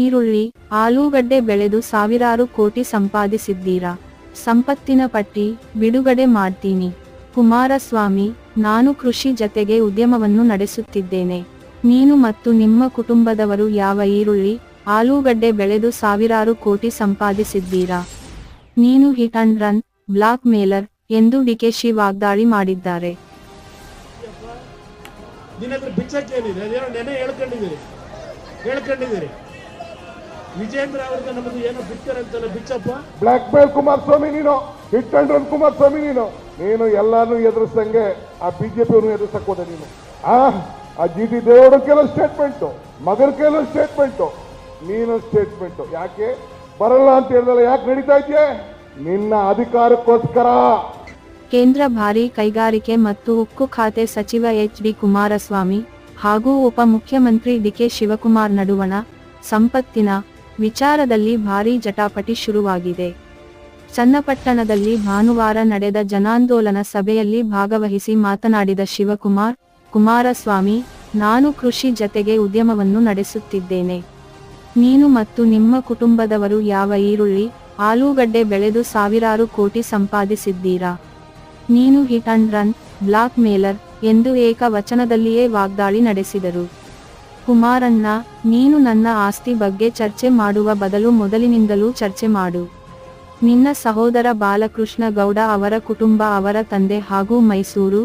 ಈರುಳ್ಳಿ, ಆಲೂಗಡ್ಡೆ ಬೆಳೆದು ಸಾವಿರಾರು ಕೋಟಿ ಸಂಪಾದಿಸಿದ್ದೀರಾ? ಸಂಪತ್ತಿನ ಪಟ್ಟಿ, ಬಿಡುಗಡೆ ಮಾಡ್ತೀನಿ. ಕುಮಾರಸ್ವಾಮಿ, ನಾನು ಕೃಷಿ ಜತೆಗೆ ಉದ್ಯಮವನ್ನು ನಡೆಸುತ್ತಿದ್ದೇನೆ. ನೀನು ಮತ್ತು ನಿಮ್ಮ ಕುಟುಂಬದವರು ಯಾವ ಈರುಳ್ಳಿ, ಆಲೂಗಡ್ಡೆ ಬೆಳೆದು ಸಾವಿರಾರು ಕೋಟಿ ಸಂಪಾದಿಸಿದ್ದೀರಾ? ನೀನು hit and run black mailer ಎಂದು ಡಿಕೆಶಿ ವಾಗ್ದಾಳಿ ಮಾಡಿದ್ದಾರೆ. ಹೇಳ್ಕೊಂಡಿದ್ದೀರಿ. ವಿಜೇಂದ್ರ ಅವ್ರಿಗೆ ನಮ್ಮದು ಏನೋ ಬಿಡ್ತಾರಂತಲ್ಲ ಬಿಚ್ಚಪ್ಪ? ಬ್ಲಾಕ್ ಮೇಲ್ ಕುಮಾರಸ್ವಾಮಿ ನೀನು ಹಿಟ್ ಅಂಡ್ ರನ್ ಕುಮಾರಸ್ವಾಮಿ ನೀನು. ನೀನು ಎಲ್ಲಾನು ಎದುರಿಸ್ದಂಗೆ ಆ ಬಿಜೆಪಿಯನ್ನು ಎದುರಿಸಕ್ ಹೋದೆ ನೀನು. ಆ ಆ ಜಿ ಟಿ ದೇವೇಗೌಡ ಕೆಲವು ಸ್ಟೇಟ್ಮೆಂಟು ಮಗನ ಕೆಲವು ಸ್ಟೇಟ್ಮೆಂಟು ನೀನು ಸ್ಟೇಟ್ಮೆಂಟು ಯಾಕೆ? ಬರಲ್ಲ ಅಂತ ಹೇಳಿದಲ್ಲ ಯಾಕೆ ನಡೀತಾ ಇದೆಯೇ? ನಿನ್ನ ಅಧಿಕಾರಕ್ಕೋಸ್ಕರ. ಕೇಂದ್ರ ಭಾರಿ ಕೈಗಾರಿಕೆ ಮತ್ತು ಉಕ್ಕು ಖಾತೆ ಸಚಿವ ಎಚ್ ಡಿ ಕುಮಾರಸ್ವಾಮಿ ಹಾಗೂ ಉಪಮುಖ್ಯಮಂತ್ರಿ ಡಿಕೆ ಶಿವಕುಮಾರ್ ನಡುವಣ ಸಂಪತ್ತಿನ ವಿಚಾರದಲ್ಲಿ ಭಾರೀ ಜಟಾಪಟಿ ಶುರುವಾಗಿದೆ. ಚನ್ನಪಟ್ಟಣದಲ್ಲಿ ಭಾನುವಾರ ನಡೆದ ಜನಾಂದೋಲನ ಸಭೆಯಲ್ಲಿ ಭಾಗವಹಿಸಿ ಮಾತನಾಡಿದ ಶಿವಕುಮಾರ್, ಕುಮಾರಸ್ವಾಮಿ, ನಾನು ಕೃಷಿ ಜತೆಗೆ ಉದ್ಯಮವನ್ನು ನಡೆಸುತ್ತಿದ್ದೇನೆ. ನೀನು ಮತ್ತು ನಿಮ್ಮ ಕುಟುಂಬದವರು ಯಾವ ಈರುಳ್ಳಿ, ಆಲೂಗಡ್ಡೆ ಬೆಳೆದು ಸಾವಿರಾರು ಕೋಟಿ ಸಂಪಾದಿಸಿದ್ದೀರಾ? ನೀನು hit and run, black mailer, ಎಂದು ಏಕವಚನದಲ್ಲಿಯೇ ವಾಗ್ದಾಳಿ ನಡೆಸಿದರು. ಕುಮಾರಣ್ಣ, ನೀನು ನನ್ನ ಆಸ್ತಿ ಬಗ್ಗೆ ಚರ್ಚೆ ಮಾಡುವ ಬದಲು ಮೊದಲಿನಿಂದಲೂ ಚರ್ಚೆ ಮಾಡು. ನಿನ್ನ ಸಹೋದರ ಬಾಲಕೃಷ್ಣ ಗೌಡ ಅವರ ಕುಟುಂಬ, ಅವರ ತಂದೆ ಹಾಗೂ ಮೈಸೂರು,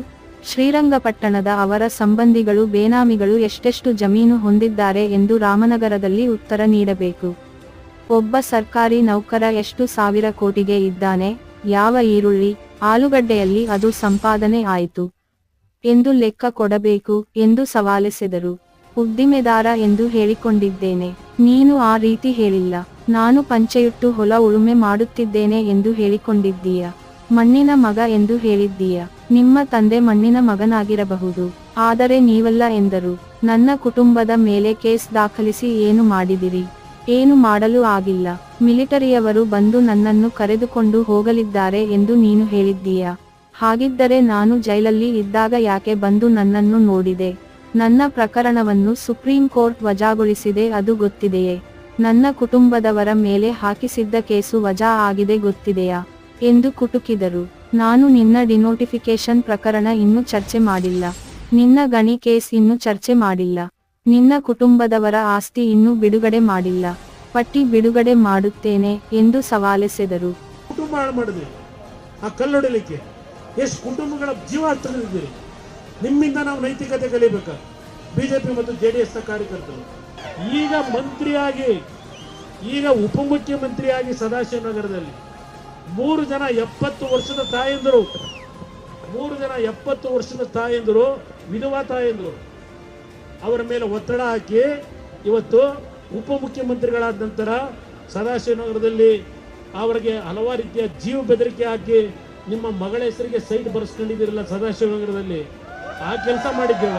ಶ್ರೀರಂಗಪಟ್ಟಣದ ಅವರ ಸಂಬಂಧಿಗಳು, ಬೇನಾಮಿಗಳು ಎಷ್ಟೆಷ್ಟು ಜಮೀನು ಹೊಂದಿದ್ದಾರೆ ಎಂದು ರಾಮನಗರದಲ್ಲಿ ಉತ್ತರ ನೀಡಬೇಕು. ಒಬ್ಬ ಸರ್ಕಾರಿ ನೌಕರ ಎಷ್ಟು ಸಾವಿರ ಕೋಟಿಗೆ ಇದ್ದಾನೆ, ಯಾವ ಈರುಳ್ಳಿ, ಆಲೂಗಡ್ಡೆಯಲ್ಲಿ ಅದು ಸಂಪಾದನೆ ಆಯಿತು, ಎಂದು ಲೆಕ್ಕ ಕೊಡಬೇಕು ಎಂದು ಸವಾಲೆಸೆದರು. ಉದ್ದಿಮೆದಾರ ಎಂದು ಹೇಳಿಕೊಂಡಿದ್ದೇನೆ. ನೀನು ಆ ರೀತಿ ಹೇಳಿಲ್ಲ. ನಾನು ಪಂಚೆಯುಟ್ಟು ಹೊಲ ಉಳುಮೆ ಮಾಡುತ್ತಿದ್ದೇನೆ ಎಂದು ಹೇಳಿಕೊಂಡಿದ್ದೀಯ. ಮಣ್ಣಿನ ಮಗ ಎಂದು ಹೇಳಿದ್ದೀಯ. ನಿಮ್ಮ ತಂದೆ ಮಣ್ಣಿನ ಮಗನಾಗಿರಬಹುದು. ಆದರೆ ನೀವಲ್ಲ ಎಂದರು. ನನ್ನ ಕುಟುಂಬದ ಮೇಲೆ ಕೇಸ್ ದಾಖಲಿಸಿ ಏನು ಮಾಡಿದಿರಿ? ಏನು ಮಾಡಲು ಆಗಿಲ್ಲ. ಮಿಲಿಟರಿಯವರು ಬಂದು ನನ್ನನ್ನು ಕರೆದುಕೊಂಡು ಹೋಗಲಿದ್ದಾರೆ ಎಂದು ನೀನು ಹೇಳಿದ್ದೀಯ. ಹಾಗಿದ್ದರೆ ನಾನು ಜೈಲಲ್ಲಿ ಇದ್ದಾಗ ಯಾಕೆ ಬಂದು ನನ್ನನ್ನು ನೋಡಿದೆ? ನನ್ನ ಪ್ರಕರಣವನ್ನು ಸುಪ್ರೀಂ ಕೋರ್ಟ್ ವಜಾಗೊಳಿಸಿದೆ, ಅದು ಗೊತ್ತಿದೆಯೇ? ನನ್ನ ಕುಟುಂಬದವರ ಮೇಲೆ ಹಾಕಿಸಿದ್ದ ಕೇಸು ವಜಾ ಆಗಿದೆ ಗೊತ್ತಿದೆಯಾ? ಎಂದು ಕುಟುಕಿದರು. ನಾನು ನಿನ್ನ ಡಿನೋಟಿಫಿಕೇಶನ್ ಪ್ರಕರಣ ಇನ್ನೂ ಚರ್ಚೆ ಮಾಡಿಲ್ಲ. ನಿನ್ನ ಗಣಿ ಕೇಸ್ ಇನ್ನೂ ಚರ್ಚೆ ಮಾಡಿಲ್ಲ. ನಿನ್ನ ಕುಟುಂಬದವರ ಆಸ್ತಿ ಇನ್ನೂ ಬಿಡುಗಡೆ ಮಾಡಿಲ್ಲ. ಪಟ್ಟಿ ಬಿಡುಗಡೆ ಮಾಡುತ್ತೇನೆ ಎಂದು ಸವಾಲೆಸೆದರು. ಕುಟುಂಬ ಹಾಳು ಮಾಡಿದ್ರಿ ಆ ಕಲ್ಲೊಡಲಿಕ್ಕೆ ಎಷ್ಟು ಕುಟುಂಬಗಳ ಜೀವ ತೆಗೆದಿದ್ದೀರಿ ನಿಮ್ಮಿಂದ ನಾವು ನೈತಿಕತೆ ಕಲಿಬೇಕ? ಬಿಜೆಪಿ ಮತ್ತು ಜೆ ಡಿ ಎಸ್ ಕಾರ್ಯಕರ್ತರು. ಈಗ ಮಂತ್ರಿಯಾಗಿ, ಈಗ ಉಪಮುಖ್ಯಮಂತ್ರಿಯಾಗಿ ಸದಾಶಿವನಗರದಲ್ಲಿ ಮೂರು ಜನ ಎಪ್ಪತ್ತು ವರ್ಷದ ತಾಯಂದರು. ಮೂರು ಜನ ಎಪ್ಪತ್ತು ವರ್ಷದ ತಾಯಂದರು, ವಿಧವಾ ತಾಯಂದರು. ಅವರ ಮೇಲೆ ಒತ್ತಡ ಹಾಕಿ ಇವತ್ತು ಉಪಮುಖ್ಯಮಂತ್ರಿಗಳಾದ ನಂತರ ಸದಾಶಿವನಗರದಲ್ಲಿ ಅವರಿಗೆ ಹಲವಾರು ರೀತಿಯ ಜೀವ ಬೆದರಿಕೆ ಹಾಕಿ ನಿಮ್ಮ ಮಗಳ ಹೆಸರಿಗೆ ಸೈಟ್ ಬರೆಸ್ಕೊಂಡಿದ್ದೀರಲ್ಲ ಸದಾಶಿವನಗರದಲ್ಲಿ. ಆ ಕೆಲಸ ಮಾಡಿದ್ದೇವ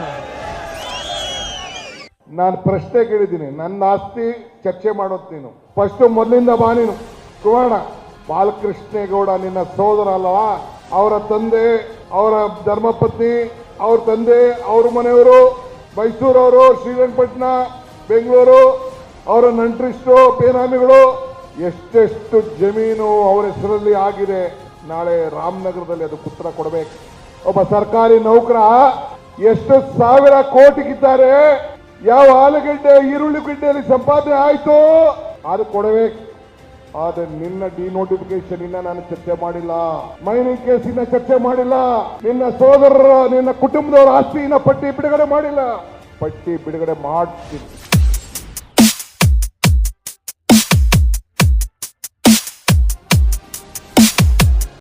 ನಾನು ಪ್ರಶ್ನೆ ಕೇಳಿದ್ದೀನಿ. ನನ್ನ ಆಸ್ತಿ ಚರ್ಚೆ ಮಾಡೋದು ನೀನು. ಫಸ್ಟ್ ಮೊದಲಿಂದ ಬಾ ನೀನು. ಸುವರ್ಣ, ಬಾಲಕೃಷ್ಣೇಗೌಡ ನಿನ್ನ ಸೋದರ ಅಲ್ಲವಾ? ಅವರ ತಂದೆ, ಅವರ ಧರ್ಮಪತ್ನಿ, ಅವ್ರ ತಂದೆ, ಅವ್ರ ಮನೆಯವರು, ಮೈಸೂರವರು, ಶ್ರೀರಂಗಪಟ್ಟಣ, ಬೆಂಗಳೂರು, ಅವರ ನಂಟ್ರಿಸ್ಟು ಬೇನಾಮಿಗಳು ಎಷ್ಟೆಷ್ಟು ಜಮೀನು ಅವರ ಹೆಸರಲ್ಲಿ ಆಗಿದೆ. ನಾಳೆ ರಾಮನಗರದಲ್ಲಿ ಅದು ಉತ್ತರ ಕೊಡಬೇಕು. ಒಬ್ಬ ಸರ್ಕಾರಿ ನೌಕರ ಎಷ್ಟು ಸಾವಿರ ಕೋಟಿಗಿದ್ದಾರೆ? ಯಾವ ಆಲೂಗಡ್ಡೆ, ಈರುಳ್ಳಿ ಗಡ್ಡೆಯಲ್ಲಿ ಸಂಪಾದನೆ ಆಯಿತು? ಅದು ಕೊಡಬೇಕು. ಆದ್ರೆ ನಿನ್ನ ಡಿನೋಟಿಫಿಕೇಶನ್ ಇನ್ನ ನಾನು ಚರ್ಚೆ ಮಾಡಿಲ್ಲ. ಮೈನಿಂಗ್ ಕೇಸ್ ಇನ್ನ ಚರ್ಚೆ ಮಾಡಿಲ್ಲ. ನಿನ್ನ ಸೋದರರ, ನಿನ್ನ ಕುಟುಂಬದವರ ಆಸ್ತಿನ ಪಟ್ಟಿ ಬಿಡುಗಡೆ ಮಾಡಿಲ್ಲ. ಪಟ್ಟಿ ಬಿಡುಗಡೆ ಮಾಡ್ತೀನಿ.